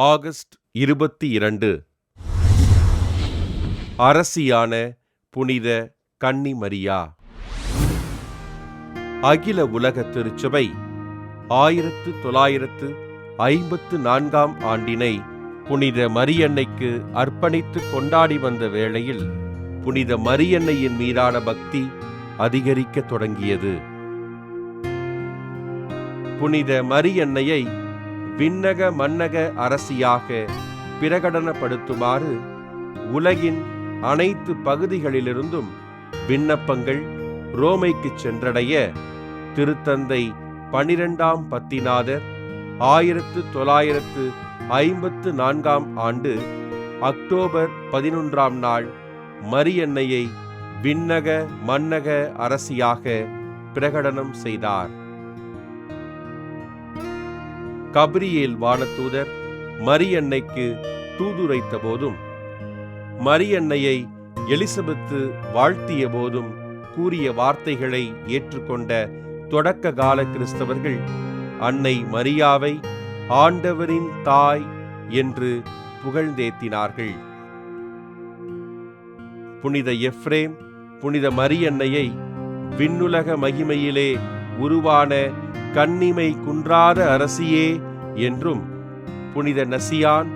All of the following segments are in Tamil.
ஆகஸ்ட் இருபத்தி இரண்டு. அரசியான புனித கன்னி மரியா அகில உலக திருச்சபை ஆயிரத்து தொள்ளாயிரத்து ஐம்பத்து நான்காம் ஆண்டினை புனித மரியன்னைக்கு அர்ப்பணித்து கொண்டாடி வந்த வேளையில் புனித மரியன்னையின் மீதான பக்தி அதிகரிக்க தொடங்கியது. புனித மரியன்னையை விண்ணக மன்னக அரசியாக பிரகடனப்படுத்துமாறு உலகின் அனைத்து பகுதிகளிலிருந்தும் விண்ணப்பங்கள் ரோமைக்கு சென்றடைய திருத்தந்தை பனிரெண்டாம் பத்திநாதர் ஆயிரத்து தொள்ளாயிரத்து ஐம்பத்து நான்காம் ஆண்டு அக்டோபர் பதினொன்றாம் நாள் மரியன்னையை விண்ணக மன்னக அரசியாக பிரகடனம் செய்தார். கபிரியேல் வானதூதர் மரியன்னைக்கு தூதுரைத்த போதும் மரியன்னையை எலிசபெத்து வாழ்த்திய போதும் கூறிய வார்த்தைகளை ஏற்றுக்கொண்ட தொடக்க கால கிறிஸ்தவர்கள் அன்னை மரியாவை ஆண்டவரின் தாய் என்று புகழ்ந்தேத்தினார்கள். புனித எஃப்ரேம் புனித மரியன்னையை விண்ணுலக மகிமையிலே உருவான கண்ணிமை குன்றாத அரசியே என்றும் புனித நசியான்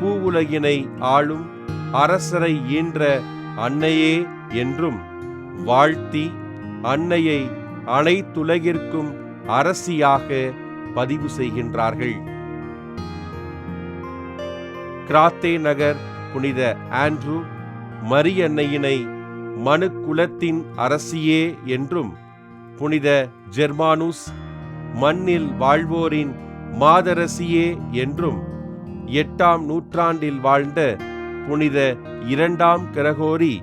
பூவுலகினை ஆளும் அரசரை ஈன்ற அன்னையே என்றும் வாழ்த்தி அன்னையை அனைத்துலகிற்கும் அரசியாக பதிவு செய்கின்றார்கள். கிராத்தே நகர் புனித ஆண்ட்ரூ மரியன்னையினை மனுக்குலத்தின் அரசியே என்றும் புனித ஜெர்மானுஸ் மண்ணில் வாழ்வோரின் மாதரசியே என்றும் எட்டாம் நூற்றாண்டில் வாழ்ந்த புனித இரண்டாம் கிரகோரி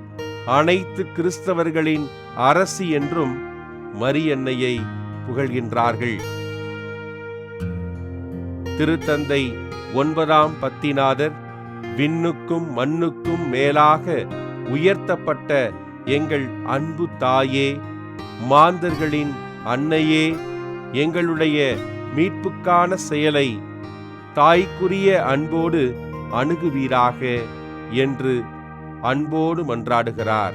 அனைத்து கிறிஸ்தவர்களின் அரசி என்றும் மரியன்னையை புகழ்கின்றார்கள். திருத்தந்தை ஒன்பதாம் பத்திநாதர் விண்ணுக்கும் மண்ணுக்கும் மேலாக உயர்த்தப்பட்ட எங்கள் அன்பு தாயே மாந்தர்களின் அன்னையே எங்களுடைய மீட்புக்கான செயலை தாய்க்குரிய அன்போடு அணுகுவீராக என்று அன்போடு மன்றாடுகிறார்.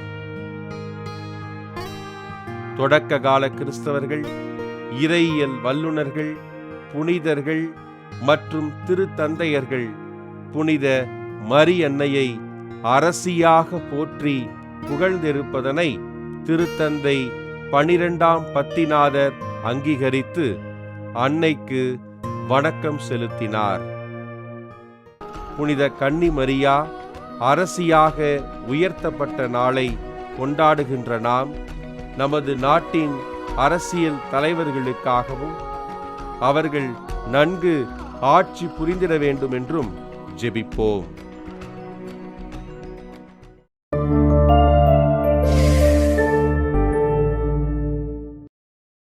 தொடக்க கால கிறிஸ்தவர்கள் இறையியல் வல்லுனர்கள் புனிதர்கள் மற்றும் திருத்தந்தையர்கள் புனித மரியன்னையை அரசியாக போற்றி புகழ்ந்திருப்பதனை திருத்தந்தை பனிரெண்டாம் பத்திநாதர் அங்கீகரித்து அன்னைக்கு வணக்கம் செலுத்தினார். புனித கன்னி மரியா அரசியாக உயர்த்தப்பட்ட நாளை கொண்டாடுகின்ற நாம் நமது நாட்டின் அரசியல் தலைவர்களுக்காகவும் அவர்கள் நன்கு ஆட்சி புரிந்திட வேண்டும் என்றும் ஜெபிப்போம்.